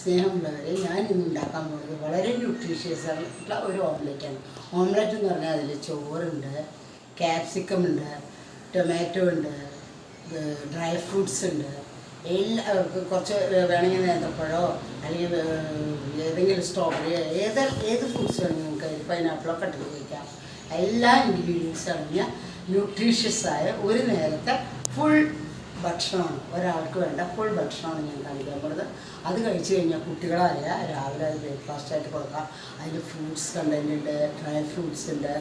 സ്നേഹമുള്ളവരെ ഞാൻ ഇന്ന് ഉണ്ടാക്കാൻ പോകുന്നത് വളരെ ന്യൂട്രീഷ്യസ് ആയിട്ടുള്ള ഒരു ഓംലെറ്റാണ് ഓംലെറ്റ് എന്ന് പറഞ്ഞാൽ അതിൽ ചോറുണ്ട് ക്യാപ്സിക്കം ഉണ്ട് ടൊമാറ്റോ ഉണ്ട് ഡ്രൈ ഫ്രൂട്ട്സ് ഉണ്ട്. എല്ലാ കുറച്ച് വേണമെങ്കിൽ നേന്ത്രപ്പഴമോ അല്ലെങ്കിൽ ഏതെങ്കിലും സ്ട്രോബെറി ഏത് ഏത് ഫ്രൂട്ട്സ് വേണമെങ്കിൽ നമുക്ക് പൈനാപ്പിളൊക്കെ ഇട്ട് ഉപയോഗിക്കാം എല്ലാ ഇൻഗ്രീഡിയൻസ് അടങ്ങിയ ന്യൂട്രീഷ്യസ് ആയ ഒരു നേരത്തെ ഫുൾ ഭക്ഷണമാണ്. ഒരാൾക്ക് വേണ്ട ഫുൾ ഭക്ഷണമാണ് ഞാൻ കഴിക്കാൻ പോകുന്നത് അത് കഴിച്ചു കഴിഞ്ഞാൽ കുട്ടികളറിയാം രാവിലെ അത് ബ്രേക്ക്ഫാസ്റ്റ് ആയിട്ട് കൊടുക്കാം. അതിൽ ഫ്രൂട്ട്സ് കണ്ടന്റ് ഉണ്ട് ഡ്രൈ ഫ്രൂട്ട്സ് ഉണ്ട്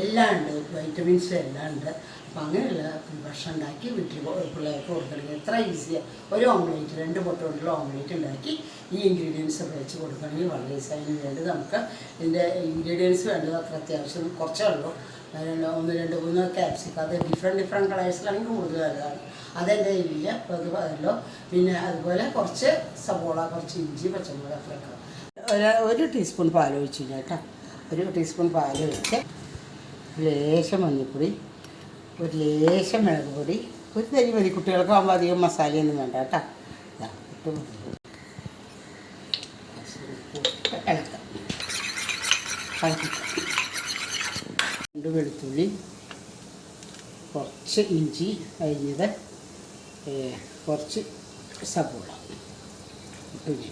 എല്ലാം ഉണ്ട്. വൈറ്റമിൻസ് എല്ലാം ഉണ്ട്. അപ്പം അങ്ങനെയുള്ള ഭക്ഷണം ഉണ്ടാക്കി വീട്ടിൽ പിള്ളേർക്ക് കൊടുക്കണമെങ്കിൽ എത്ര ഈസിയാണ് ഒരു ഓംലേറ്റ് രണ്ട് മുട്ട കൊണ്ടുള്ള ഓംലേറ്റ് ഉണ്ടാക്കി ഈ ഇൻഗ്രീഡിയൻസ് വെച്ച് കൊടുക്കണമെങ്കിൽ വളരെ ഈസി അതിന് വേണ്ടത് നമുക്ക് ഇതിന്റെ ഇൻഗ്രീഡിയൻസ് വേണ്ടത് അത്ര അത്യാവശ്യം കുറച്ചേ ഉള്ളൂ. രണ്ട് ഒന്ന് രണ്ട് മൂന്ന് ക്യാപ്സിക്കം അത് ഡിഫറെന്റ് ഡിഫറെന്റ് കളേഴ്സിലാണെങ്കിൽ കൂടുതൽ നല്ലതാണ് അതെന്റെ ഇല്ല അപ്പോൾ അത് പിന്നെ അതുപോലെ കുറച്ച് സബോള കുറച്ച് ഇഞ്ചി പച്ചമുളക് ഒക്കെ ഒരു ഒരു ടീസ്പൂൺ പാൽ ഒഴിച്ചു കേട്ടോ. ഒരു ടീസ്പൂൺ പാൽ ഒഴിച്ച് ലേശം മഞ്ഞൾപ്പൊടി ഒരു ലേശം മുളക് പൊടി ഒരു തരി മതി. കുട്ടികൾക്ക് ആകുമ്പോൾ അധികം മസാലയൊന്നും വേണ്ട കേട്ടോ. ഇട്ട് ഇളക്കാം. രണ്ട് വെളുത്തുള്ളി കുറച്ച് ഇഞ്ചി അരിഞ്ഞത് കുറച്ച് സബോള ഇട്ട്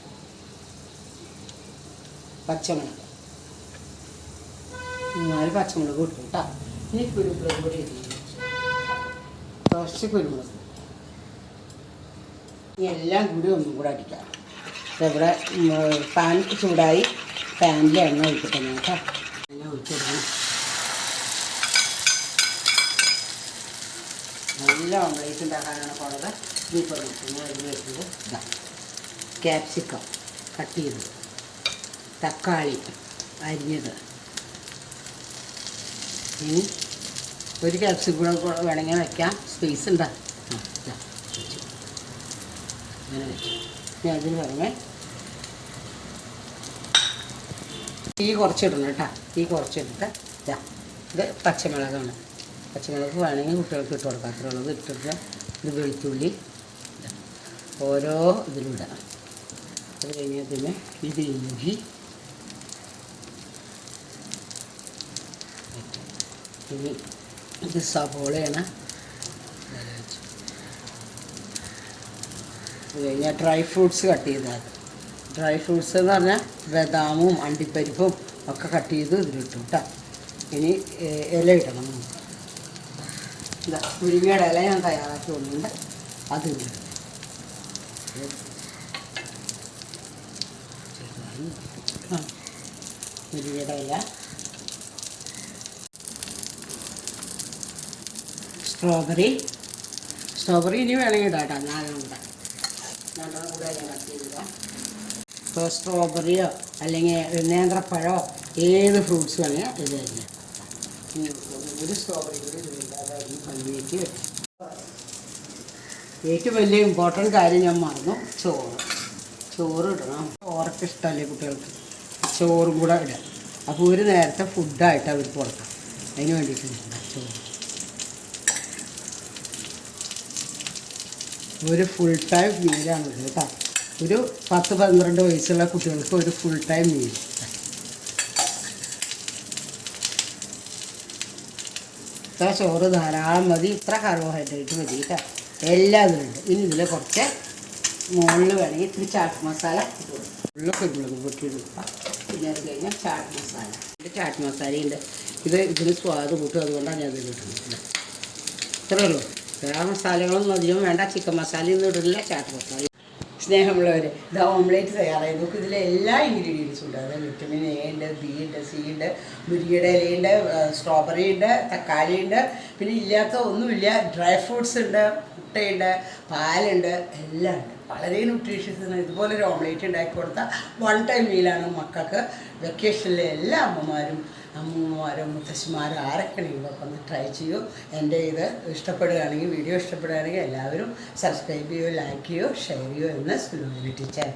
പച്ചമുളക്. നാല് പച്ചമുളക് ഇട്ടു കേട്ടോ. ഇനി കുരുമുളക് കൂടി കുറച്ച് കുരുമുളക്. എല്ലാം കൂടി ഒന്നും കൂടെ അടിക്കാം ഇവിടെ പാൻ ചൂടായി പാനിൽ എണ്ണ ഒഴിക്കട്ടെ കേട്ടോ. എണ്ണ ഒഴിച്ചു നല്ല ഓംലേറ്റ് ഉണ്ടാക്കാനാണ് പോണത്. ഇനിയിപ്പോൾ ഞാൻ അതിൽ വെക്കുന്നത് ഇതാ ക്യാപ്സിക്കം കട്ട് ചെയ്തത് തക്കാളി. അരിഞ്ഞത്. ഇനി ഒരു ക്യാപ്സിക്കം കൂടെ വേണമെങ്കിൽ വയ്ക്കാം സ്പേസ് ഉണ്ടാ? അങ്ങനെ വെച്ചു. ഇനി അതിന് പുറമെ തീ കുറച്ചിടണം കേട്ടോ. തീ കുറച്ചിട്ടിട്ട് ഇതാ ഇത് പച്ചമുളകാണ്. പച്ചമുളക് വേണമെങ്കിൽ കുട്ടികൾക്ക് ഇട്ട് കൊടുക്കാം. അത്രേ ഉള്ളത് ഇട്ടിട്ട് ഇത് വെളുത്തുള്ളി ഓരോ ഇതിലും ഇടാം. അത് കഴിഞ്ഞാൽ പിന്നെ ഇത് ഇഞ്ചി. ഇനി ഇത് സവോളയാണ്. അത് കഴിഞ്ഞാൽ ഡ്രൈ ഫ്രൂട്ട്സ് കട്ട് ചെയ്താൽ ഡ്രൈ ഫ്രൂട്ട്സ് എന്ന് പറഞ്ഞാൽ ബദാമും അണ്ടിപ്പരിപ്പും ഒക്കെ കട്ട് ചെയ്ത് ഇതിലിട്ടു. കേട്ടോ ഇനി ഇല ഇടണം. നമുക്ക് ഇതാ ഇല ഞാൻ തയ്യാറാക്കി കൊണ്ടുണ്ട് അത് മുരിങ്ങയുടെ ഇല. സ്ട്രോബെറി സ്ട്രോബെറി ഇനി വേണമെങ്കിൽ ഇടാം കേട്ടോ. നാലെണ്ണം കൂടെ. നാലെണ്ണം ഇപ്പോൾ സ്ട്രോബെറിയോ അല്ലെങ്കിൽ നേന്ത്രപ്പഴമോ ഏത് ഫ്രൂട്ട്സ് വേണമെങ്കിൽ ഇത് തന്നെ ഒരു സ്ട്രോബെറി കൂടി വെക്കും ഏറ്റവും വലിയ ഇമ്പോർട്ടന്റ് കാര്യം ഞാൻ മറന്നു. ചോറ്. ചോറ് ഇടണം. ചോറൊക്കെ ഇഷ്ടമല്ലേ കുട്ടികൾക്ക്? ചോറും കൂടെ ഇടാം അപ്പോൾ ഒരു നേരത്തെ ഫുഡായിട്ട് അവർക്ക് കൊടുക്കാം അതിന് വേണ്ടിയിട്ട് ചോറ്. ഒരു ഫുൾ ടൈം മീലാണ് കേട്ടോ. ഒരു പത്ത് പന്ത്രണ്ട് വയസ്സുള്ള കുട്ടികൾക്ക് ഒരു ഫുൾ ടൈം മീൽ ഇത്ര ചോറ് ധാരാളം മതി ഇത്ര കാർബോഹൈഡ്രേറ്റ് മതി കേട്ടോ എല്ലാം ഇതിലുണ്ട് ഇനി ഇതിൽ കുറച്ച് മുകളിൽ വേണമെങ്കിൽ ഇത്തിരി ചാട്ട് മസാല ഇട്ട് കൊടുക്കും. ഉള്ള പൊട്ടി കൊടുക്കാം പിന്നെ അത് കഴിഞ്ഞാൽ ചാട്ട് മസാല ഇത് ചാട്ട് മസാലയുണ്ട് ഇത് ഇതിന് സ്വാദ് കൂട്ടും. അതുകൊണ്ടാണ് ഞാൻ ഇതിൽ ഇടുന്നത് ഇത്രേ ഉള്ളൂ. വേറെ മസാലകളൊന്നും അധികം വേണ്ട. ചിക്കൻ മസാലയൊന്നും ഇടില്ല ചാട്ട് മസാല സ്നേഹമുള്ളവർ ഇത് ഓംലേറ്റ് തയ്യാറായി. നോക്ക് ഇതിൽ എല്ലാ ഇൻഗ്രീഡിയൻസും ഉണ്ട്. അതായത് വിറ്റമിൻ എ ഉണ്ട് ബി ഉണ്ട് സി ഉണ്ട് മുരിയുടെ ഇലയുണ്ട് സ്ട്രോബെറി ഉണ്ട് തക്കാളി ഉണ്ട്. പിന്നെ ഇല്ലാത്ത ഒന്നുമില്ല. ഡ്രൈ ഫ്രൂട്ട്സ് ഉണ്ട് മുട്ടയുണ്ട് പാലുണ്ട് എല്ലാം ഉണ്ട്. വളരെ ന്യൂട്രീഷ്യസ് ആണ്. ഇതുപോലൊരു ഓംലേറ്റ് ഉണ്ടാക്കി കൊടുത്ത വൺ ടൈം മീലാണ് മക്കൾക്ക്. വെക്കേഷനിലെ എല്ലാ അമ്മമാരും അമ്മൂമ്മമാരും മുത്തശ്ശിമാരോ ആരൊക്കെയാണെങ്കിലും ഒക്കെ ഒന്ന് ട്രൈ ചെയ്യൂ. എന്റെ ഇത് ഇഷ്ടപ്പെടുകയാണെങ്കിൽ വീഡിയോ ഇഷ്ടപ്പെടുകയാണെങ്കിൽ എല്ലാവരും സബ്സ്ക്രൈബ് ചെയ്യൂ ലൈക്ക് ചെയ്യൂ ഷെയർ ചെയ്യൂ എന്ന് സ്ലോലി ടീച്ചർ